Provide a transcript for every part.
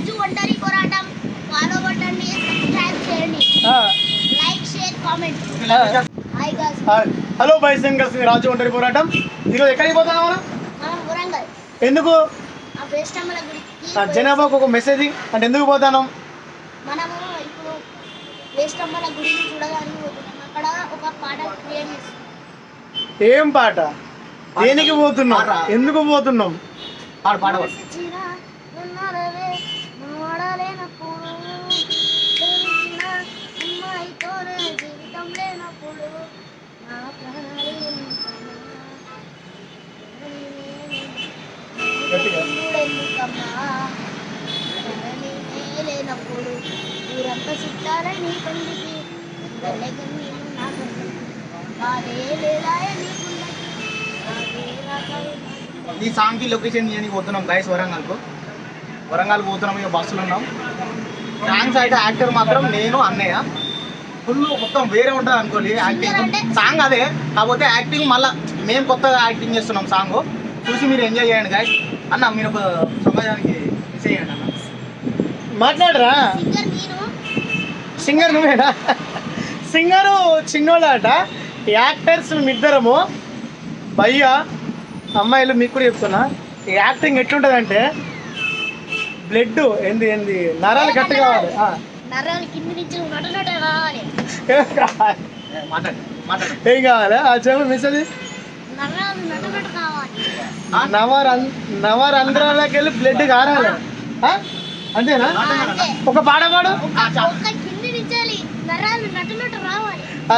రాజు ఒంటరి పోరాటం. ఫాలో కొట్టండి సబ్స్క్రైబ్ చేయండి. Like share comment hi girls hello boys and girls Raju ఒంటరి పోరాటం. ఈరోజు ఎక్కడికి పోతున్నాం మనం? మనం వరంగల్. ఎందుకు? ఆ వేస్టమ్మల గుడికి ఆ జనాభాకు ఒక మెసేజ్ అంటే ఎందుకు పోతాను మనము ఇప్పుడు వేస్టమ్మల గుడిని చూడడానికి పోతున్నాం. అక్కడ ఒక పాట క్రియేట్ చేస్తున్నాం. ఏం పాట? దేనికి పోతున్నాం? ఎందుకు పోతున్నాం? పాడు పాడు లేనప్పుడు తెలిసిన అమ్మాయితోనే జీవితం లేనప్పుడు నా ప్రాణాలు లేనప్పుడు ఊరంతా చుట్టాలని కండికి వెళ్ళకి నేను ఈ సాంగ్కి లొకేషన్ తీయడానికి పోతున్నాం గైస్ వరంగల్కు. వరంగల్ పోతున్నాం ఇక బస్సులో ఉన్నాం. డాన్స్ అయితే యాక్టర్ మాత్రం నేను అన్నయ్య. ఫుల్ మొత్తం వేరే ఉంటుంది అనుకోండి యాక్టింగ్ సాంగ్ అదే కాకపోతే యాక్టింగ్ మళ్ళా మేము కొత్తగా యాక్టింగ్ చేస్తున్నాం సాంగ్ చూసి మీరు ఎంజాయ్ చేయండి గైస్ అన్న మీరు ఒక సమాజానికి మిస్ చేయండి అన్న. మాట్లాడరా? సింగర్ నువ్వేనా? సింగరు చిన్నోళ్ళట. యాక్టర్స్ ఇద్దరము భయ్యా అమ్మాయిలు మీకు కూడా చెప్తున్నా. యాక్టింగ్ ఎట్లుంటుందంటే బ్లడ్ ఏంది ఏంది? నరాలు గట్టి కావాలి. నరాలు కింది నుంచి మాట్లాడండి ఏం కావాలి? ఆ చెప్పు నరాలు నటనట కావాలి. నవరం నవరంధ్రాలకి వెళ్ళి బ్లడ్ కారాలి? అంతేనా? అంతే. ఒక పాట పాడు.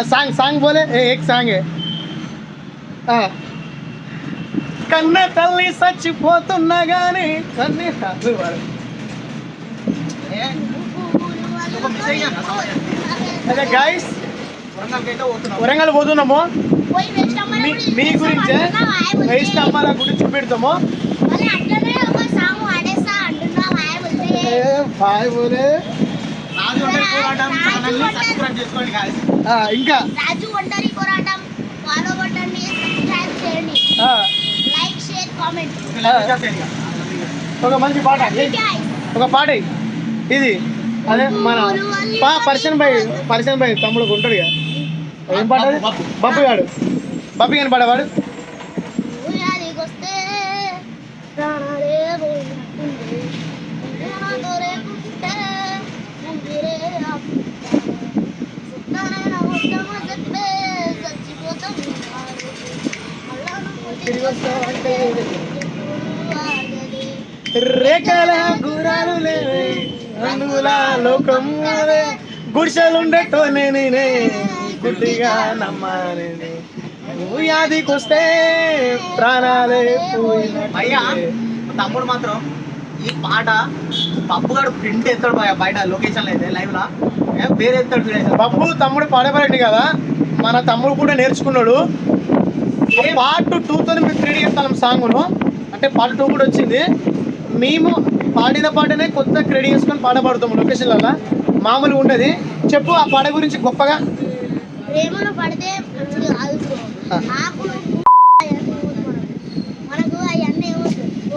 సాంగ్ సాంగ్ ఏ ఏక్ సాంగ్? ఆ. కన్న తల్లి చచ్చిపోతున్నా గాని కన్నీ రాదు వాడు. ఏ, ఒక మిస్ అయ్యాను సమాజానికి అదే పోతున్నాం వరంగల్ పోతున్నాము మీ గుడి గురించే. వేస్ట్ అమ్మాల గురించి పెడతాము మళ్ళీ అట్లనే ఒక సాంగ్ వాడేస్తా అంటున్నావు హాయ్ బుజ్జి. ఏ, బాయ్ బోలే రాజు ఉండే పోరాటం ఛానల్ని సబ్స్క్రైబ్ చేసుకోండి guys. ఆ, ఇంకా రాజు ఒంటరి పోరాటం ఫాలో కొట్టండి సబ్స్క్రైబ్ చేయండి ఆ, లైక్ షేర్ కామెంట్ ఇలా వచ్చేసేయండి ఇక. ఒక మంచి పాట ఒక పాట. ఇది అదే మన పా పర్షన్ భాయ్ పర్షన్ భాయ్ తమ్ముడు ఉంటాడు కదా ఏం పాట అది? బబ్బు. బబ్బు గాడు బబ్బు గాని పాడవాడు. రేఖల గురాలు లేవే రంగుల లోకం అదే. గుడిసెలుండేటో నేనే. గుడ్డిగా నమ్మానే యాదికొస్తే ప్రాణాలే అయ్యా తమ్ముడు మాత్రం ఈ పాట పప్పుగాడు ప్రింట్ ఎత్తాడు బయట లొకేషన్ అయితే లైవ్ లా. వేరే ఎత్తాడు బబ్బు తమ్ముడు పాడబడి కదా? మన తమ్ముడు కూడా నేర్చుకున్నాడు. పార్ట్ టూతో మేము క్రియేట్ చేస్తాం సాంగ్ను. అంటే పార్ట్ టూ కూడా వచ్చింది. మేము పాడిన పాటనే కొత్త క్రెడిట్ చేసుకొని పాట పాడుతాము లొకేషన్లలో మామూలుగా ఉండదు. చెప్పు ఆ పాట గురించి గొప్పగా. మనకు. అవన్నీ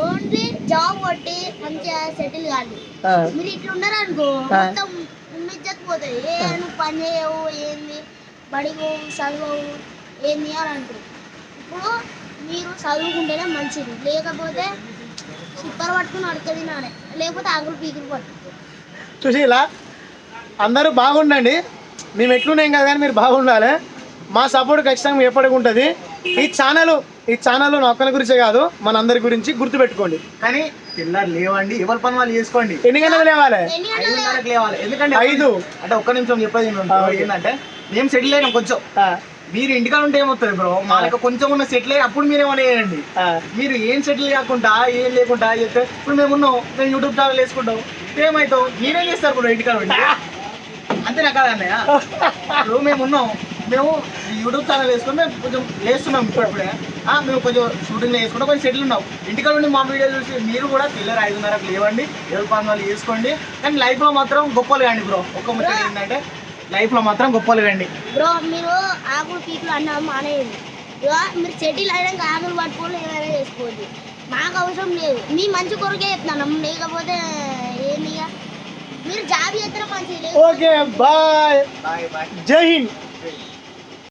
ఓన్లీ జాబ్ కొట్టి మంచిగా సెటిల్ కాదు. మీరు ఇట్లా ఉన్నారు అనుకో ఆ. మొత్తం ఉన్నది పోతుంది ఏ నువ్వు పని చేయవు ఏంది? చదువు ఏంది అని అంటారు. ఇప్పుడు మీరు చదువుకుంటేనే మంచిది. లేకపోతే సూపర్ పట్టుకుని లేకపోతే ఆకులు పీకులు పట్టు చూసి ఇలా అందరూ బాగుండండి. మేము ఎట్లున్నాం కదా కానీ మీరు బాగుండాలి. మా సపోర్ట్ ఖచ్చితంగా ఎప్పటికి ఉంటుంది. ఈ ఛానల్ ఈ ఛానల్ నా ఒక్కరి గురించే కాదు మన అందరి గురించి గుర్తుపెట్టుకోండి. కానీ పిల్లలు లేవండి ఎవరి పని వాళ్ళు చేసుకోండి. ఎన్ని గంటలు లేవాలి? ఐదున్నరకు లేవాలి? ఎందుకంటే ఐదు. అంటే ఒక్క నిమిషం చెప్పేది. ఏంటంటే మేము సెటిల్ అయినాం కొంచెం. ఆ, మీరు ఇంటికాడ ఉంటే ఏమవుతుంది బ్రో? మాకు కొంచెం ఉన్న సెటిల్ అయ్యి అప్పుడు మీరేమన్నా చేయండి. ఆ, మీరు ఏం సెటిల్ కాకుండా ఏం లేకుండా చెప్తే ఇప్పుడు మేము ఉన్నాం మేము యూట్యూబ్ ఛానల్ వేసుకుంటాం. ఏమవుతావు మీరేం చేస్తారు బ్రో ఇంటికాడ ఉండి అంతేనా కదా అన్నయ్య. ఇప్పుడు మేము ఉన్నాం మేము యూట్యూబ్ ఛానల్ వేసుకొని మేము కొంచెం వేస్తున్నాం ఇప్పుడే ఆ, మేము కొంచెం షూటింగ్ వేసుకుంటాం కొంచెం సెటిల్ ఉన్నాం. ఇంటికాడ ఉండి మా వీడియో చూసి మీరు కూడా పిల్లలు ఐదున్నరకు లేవండి ఎవరి వాళ్ళు చేసుకోండి. కానీ లైఫ్లో మాత్రం గొప్పలు కండి బ్రో. ఒక్క ముచ్చట ఏంటంటే లైఫ్లో మాత్రం గొప్పలు కండి బ్రో మీరు ఆకులు పీకులు అన్నా మానేయండి. మీరు చెడ్డీలు అయినాక ఆకులు పట్టుకొని ఏమైనా చేసుకోండి. మాకు అవసరం లేదు. మీ మంచి కొరకే చెప్తున్నాం లేకపోతే ఏంది మీరు జాబ్ చేస్తే మంచిది. Okay bye. Bye bye. Jai Hind.